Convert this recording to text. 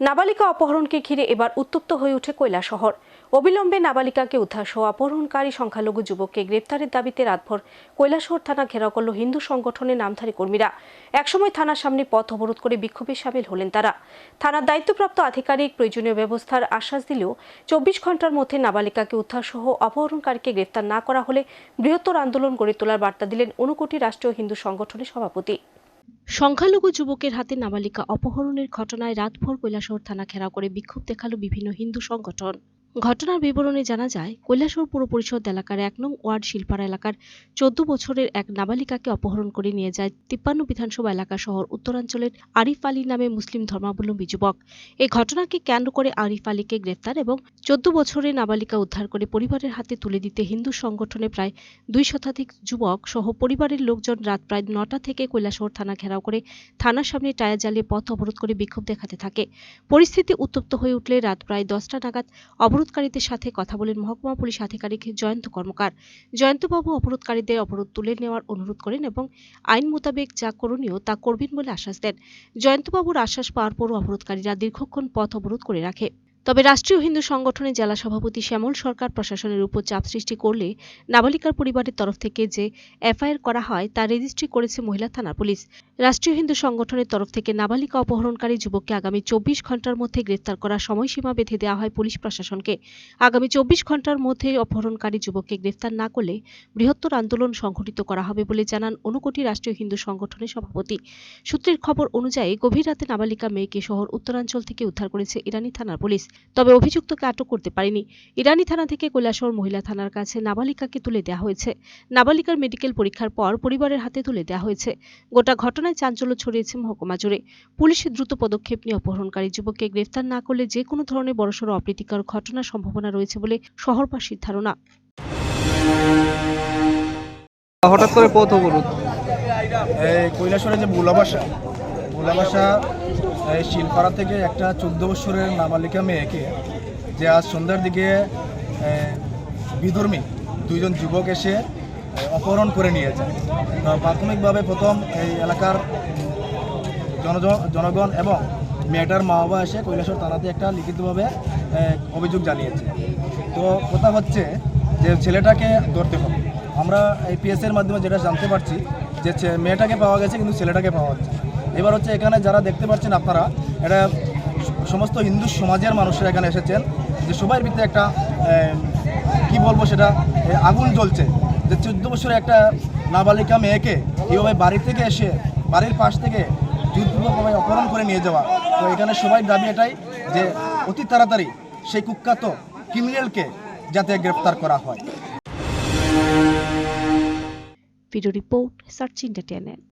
নাবালিকা অপহরণকে ঘিরে এবার উত্তপ্ত হয়ে ওঠে কৈলা শহর। অবিলম্বে নাবালিকাকে উদ্ধার সহ অপহরণকারী সংখ্যালঘু যুবককে গ্রেপ্তারের দাবিতে রাতভর কৈলাসহর থানা ঘেরাও করল হিন্দু সংগঠনের নামধারী কর্মীরা। একসময় থানার সামনে পথ অবরোধ করে বিক্ষোভে সামিল হলেন তারা। থানার দায়িত্বপ্রাপ্ত আধিকারিক প্রয়োজনীয় ব্যবস্থার আশ্বাস দিলেও চব্বিশ ঘণ্টার মধ্যে নাবালিকাকে উদ্ধার সহ অপহরণকারীকে গ্রেপ্তার না করা হলে বৃহত্তর আন্দোলন গড়ে তোলার বার্তা দিলেন অনুকোটি রাষ্ট্রীয় হিন্দু সংগঠনের সভাপতি। সংখ্যালঘু যুবকের হাতে নাবালিকা অপহরণের ঘটনায় রাতভর কৈলাসহর থানা ঘেরাও করে বিক্ষোভ দেখাল বিভিন্ন হিন্দু সংগঠন। ঘটনার বিবরণে জানা যায়, কৈলাসহর পুর পরিষদ এলাকার এক নং ওয়ার্ড শিলপাড়া এলাকার চোদ্দ বছরের এক নাবালিকাকে অপহরণ করে নিয়ে যায় তিপ্পান্ন বিধানসভা এলাকা শহর উত্তরাঞ্চলের আরিফ আলী নামে মুসলিম ধর্মাবলম্বী যুবক। এই ঘটনাকে কেন্দ্র করে আরিফ আলীকে গ্রেফতার এবং চোদ্দ বছরের নাবালিকা উদ্ধার করে পরিবারের হাতে তুলে দিতে হিন্দু সংগঠনে প্রায় দুই শতাধিক যুবক সহ পরিবারের লোকজন রাত প্রায় নটা থেকে কৈলাসহর থানা ঘেরাও করে থানার সামনে টায়ার জ্বালিয়ে পথ অবরোধ করে বিক্ষোভ দেখাতে থাকে। পরিস্থিতি উত্তপ্ত হয়ে উঠলে রাত প্রায় দশটা নাগাদ অবরোধকারীদের সাথে কথা বলেন মহকুমা পুলিশ আধিকারিক জয়ন্ত কর্মকার। জয়ন্তবাবু অবরোধকারীদের অবরোধ তুলে নেওয়ার অনুরোধ করেন এবং আইন মোতাবেক যা করণীয় তা করবেন বলে আশ্বাস দেন। জয়ন্তবাবুর আশ্বাস পাওয়ার পরও অবরোধকারীরা দীর্ঘক্ষণ পথ অবরোধ করে রাখে। তবে রাষ্ট্রীয় হিন্দু সংগঠনের জেলা সভাপতি শ্যামল সরকার প্রশাসনের উপর চাপ সৃষ্টি করলে নাবালিকার পরিবারের তরফ থেকে যে এফআইআর করা হয় তা রেজিস্ট্রি করেছে মহিলা থানা পুলিশ। রাষ্ট্রীয় হিন্দু সংগঠনের তরফ থেকে নাবালিকা অপহরণকারী যুবককে আগামী চব্বিশ ঘণ্টার মধ্যে গ্রেফতার করার সময়সীমা বেঁধে দেওয়া হয় পুলিশ প্রশাসনকে। আগামী চব্বিশ ঘণ্টার মধ্যে অপহরণকারী যুবককে গ্রেফতার না করলে বৃহত্তর আন্দোলন সংঘটিত করা হবে বলে জানান অনুকোটি রাষ্ট্রীয় হিন্দু সংগঠনের সভাপতি। সূত্রের খবর অনুযায়ী গভীর রাতে নাবালিকা মেয়েকে শহর উত্তরাঞ্চল থেকে উদ্ধার করেছে ইরানি থানার পুলিশ। তবে অভিযুক্তকে আটক করতে পারেনি। ইরানি থানা থেকে কৈলাসহর মহিলা থানার কাছে নাবালিকাকে তুলে দেওয়া হয়েছে। নাবালিকার মেডিকেল পরীক্ষার পর পরিবারের হাতে তুলে দেওয়া হয়েছে। গোটা ঘটনায় চাঞ্চল্য ছড়িয়েছে মহকুমা জুড়ে। পুলিশ দ্রুত পদক্ষেপ নিয়ে অপহরণকারী যুবককে গ্রেফতার না করলে যে কোনো ধরনের বড়সড় অপ্রীতিকর ঘটনার সম্ভাবনা রয়েছে বলে শহরবাসীর ধারণা। হঠাৎ করে পথ অবরোধ এই কৈলাসরে যে বুলাবাসা বুলাবাসা এই শিলপাড়া থেকে একটা চোদ্দ বছরের নাবালিকা মেয়েকে যে আজ সন্ধ্যার দিকে বিধর্মী দুইজন যুবক এসে অপহরণ করে নিয়ে যায় তো প্রাথমিকভাবে প্রথম এই এলাকার জনগণ এবং মেয়েটার মা বাবা এসে কৈলাসর থানাতে একটা লিখিতভাবে অভিযোগ জানিয়েছে। তো কথা হচ্ছে যে ছেলেটাকে ধরতে হবে। আমরা এই পিএস এর মাধ্যমে যেটা জানতে পারছি যে মেয়েটাকে পাওয়া গেছে কিন্তু ছেলেটাকে পাওয়া যাচ্ছে। এবার হচ্ছে এখানে যারা দেখতে পাচ্ছেন আপনারা, এটা সমস্ত হিন্দু সমাজের মানুষরা এখানে এসেছেন, যে সবার ভিতরে একটা কি বলব সেটা আগুন জ্বলছে। যে চোদ্দ বছরের একটা নাবালিকা মেয়েকে এইভাবে বাড়ি থেকে এসে, বাড়ির পাশ থেকে যুদ্ধপূর্বকভাবে অপহরণ করে নিয়ে যাওয়া। তো এখানে সবাই দাবি এটাই যে অতি তাড়াতাড়ি সেই কুখ্যাত ক্রিমিনালকে যাতে গ্রেপ্তার করা হয়। Video report search entertainment